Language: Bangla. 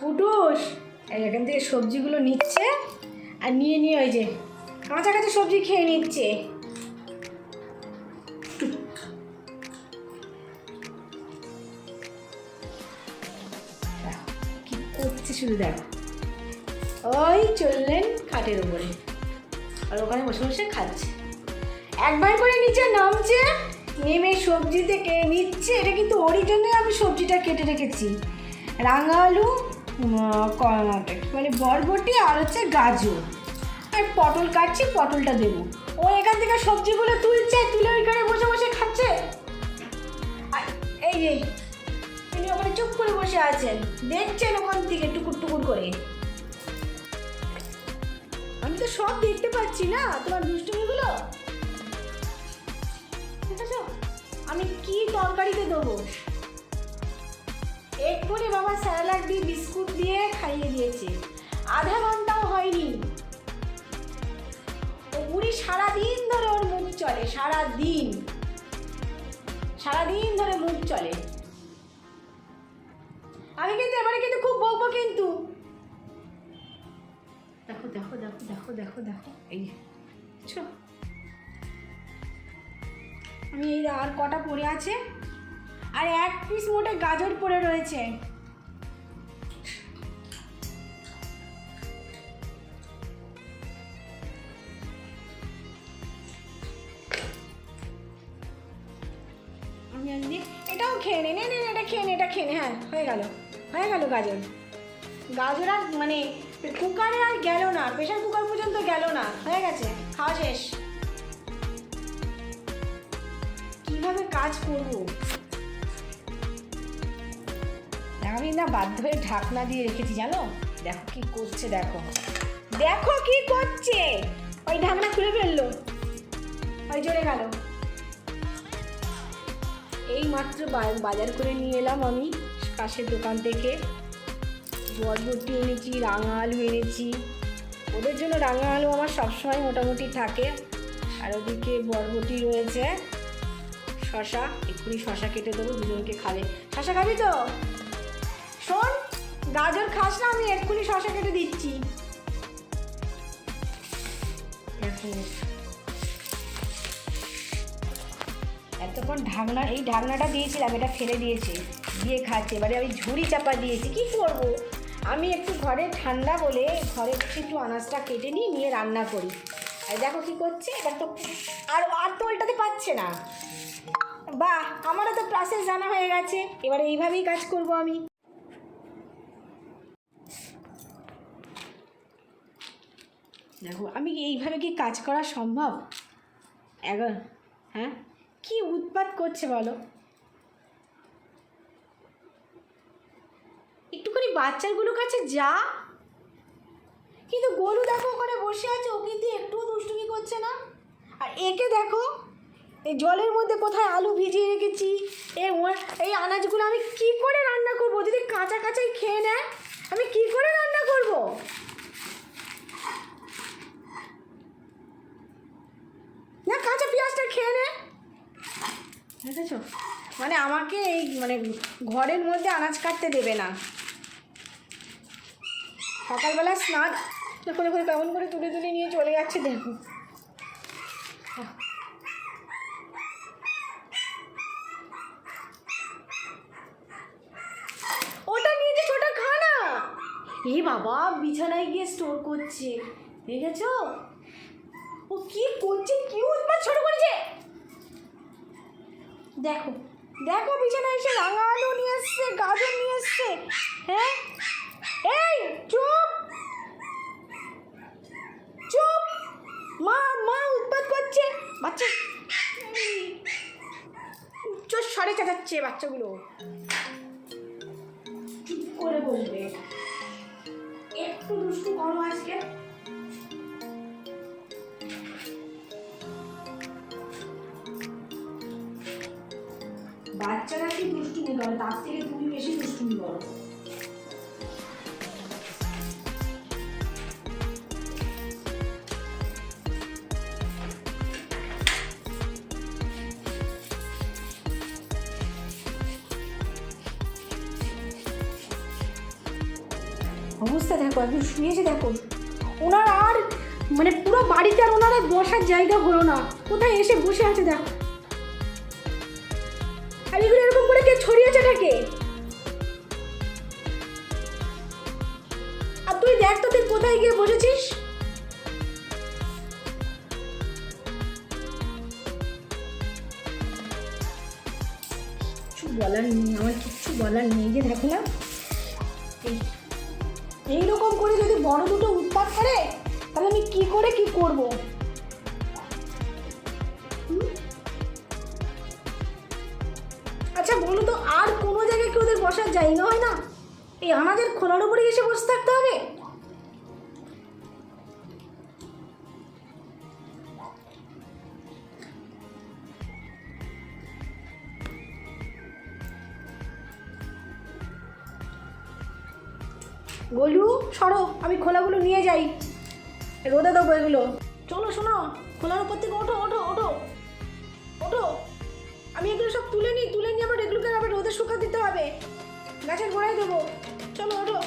কুটুস। এখান থেকে সবজিগুলো নিচ্ছে আর নিয়ে নিয়ে ওই যে কাঁচা কাঁচা সবজি খেয়ে নিচ্ছে। কি করছে শুধু দেখো। ওই চললেন খাটের উপরে। আর ওখানে বসে বসে খাচ্ছে। একবার করে নিচে নামছে, নেমে সবজি থেকে নিচ্ছে। এটা কিন্তু ওরই জন্য আমি সবজিটা কেটে রেখেছি। রাঙা আলু মানে বরবটি আর হচ্ছে গাজর। আর পটল কাটছি, পটলটা দেবো। ও এখান থেকে সবজিগুলো তুলছে, তুলে ওইখানে বসে বসে খাচ্ছে। আর এই যে, তিনি ওখানে চুপ করে বসে আছেন। দেখছেন ওখান থেকে টুকুর টুকুর করে। আমি তো সব দেখতে পাচ্ছি না, তোমার দুষ্টুমিগুলো। দেখেছ? আমি কি তরকারিতে দেবো? এক্ষুনি বাবা স্যালাড দিয়ে বিস্কুট দিয়ে খাইয়ে দিয়েছে। আধা ঘন্টাও হয়নি। ও বুড়ি সারাদিন ধরে ওর মুখ চলে সারা দিন সারাদিন ধরে মুখ চলে। আমি কিন্তু, এবারে কিন্তু খুব বকবো কিন্তু। দেখো দেখো দেখো দেখো দেখো দেখো। এই আমি এই আর কটা পড়ে আছে? আর এক পিস মোটে গাজর পড়ে রয়েছে। এটাও খেয়ে নে নে এটা খেয়ে নে, এটা খেয়ে নে হ্যাঁ হয়ে গেল হয়ে গেল গাজর। গাজর আর মানে কুকারে আর গেল না প্রেশার কুকার পর্যন্ত গেল না, হয়ে গেছে, খাওয়া শেষ। কীভাবে কাজ করব? আমি না বাধ্য হয়ে ঢাকনা দিয়ে রেখেছি, জানো? দেখো কি করছে, দেখো। দেখো কি করছে! ওই ঢাকনা খুলে ফেলল। ওই জোরে গেল। এই মাত্র বাজার করে নিয়ে এলাম আমি। পাশের দোকান থেকে বরবটি এনেছি, রাঙা আলু এনেছি। ওদের জন্য রাঙা আলু আমার সবসময় মোটামুটি থাকে। আর ওদিকে বরবটি রয়েছে। শশা, এক্ষুনি শশা কেটে দেবো, দুজনকে খাবে। শশা খাবি তো? শোন, গাজর খাস না, আমি এক্ষুনি শশা কেটে দিচ্ছি। এতক্ষণ ঢাকনা, এই ঢাকনাটা দিয়েছিলাম, এটা ফেলে দিয়েছে। দিয়ে খাচ্ছে, এবারে আমি ঝুড়ি চাপা দিয়েছি, কি করব? আমি একটু ঘরে ঠান্ডা বলে ঘরে একটু আনাজটা কেটে নিয়ে নিয়ে রান্না করি। আর দেখো কি করছে এটা তো আর আর তো উল্টাতে পারছে না। বাহ, আমারও তো প্রসেস জানা হয়ে গেছে। এবারে এইভাবেই কাজ করব আমি। দেখো, আমি এইভাবে কি কাজ করা সম্ভব? এগার হ্যাঁ? কি উৎপাত করছে বলো? একটুখানি বাচ্চাগুলোর কাছে যা। কিন্তু গরু দেখো ওখানে বসে আছে, ও কিন্তু একটুও দুষ্টুমি করছে না। আর একে দেখো, এই জলের মধ্যে কোথায় আলু ভিজিয়ে রেখেছি এ এই আনাজগুলো আমি কি করে রান্না করব? যদি কাঁচা কাঁচাই খেয়ে নেয়, আমি কি করে রান্না করব না কাঁচা পেঁয়াজটা খেয়ে নে। দেখেছ? মানে আমাকে এই মানে ঘরের মধ্যে আনাজ কাটতে দেবে না। সকালবেলা স্নান দেখো দেখো, কেমন করে তুলে তুলে নিয়ে চলে যাচ্ছে, দেখো। ওটা নিয়ে যে ছোটা খা না এ বাবা, বিছানায় গিয়ে স্টোর করছে। দেখেছ? ও কি করছে? কি উৎপাত শুরু করেছে? দেখো দেখো, বিছানায় এসে রাঙা আলু নিয়ে এসছে, গাজর নিয়ে এসছে। হ্যাঁ? এই, চুপ! চুপ! মা মা উৎপাত করছে। বাচ্চা চোর সরে চাচাচ্ছে বাচ্চাগুলো। চুপ করে বলবে তার থেকে তুমি বেশি দুষ্টুমি করো। অবস্থা দেখো, একদম শুয়েছে দেখো। ওনার আর মানে পুরো বাড়িতে আর ওনার বসার জায়গা হলো না। কোথায় এসে বসে আছে দেখো। আর এরকম করে কে ছড়িয়েছে নাকি? আর তুই দেখ তো কোথায় গিয়ে বসেছিস। বলার নেই, আমার কিচ্ছু বলার নেই যে দেখো না। এই এইরকম করে যদি বড় দুটো উৎপাত করে, তাহলে আমি কি করে কি করব? বসার জায়গা হয় না। এই আমাদের খোলার উপরে এসে বসে থাকতে হবে। গোলু, সরো, আমি খোলাগুলো নিয়ে যাই। রোদে দেবো এগুলো চলো, শোনো, খোলার উপর থেকে ওঠো ওঠো ওঠো। গাছের গোড়ায় দেবো। চলো ওঠো।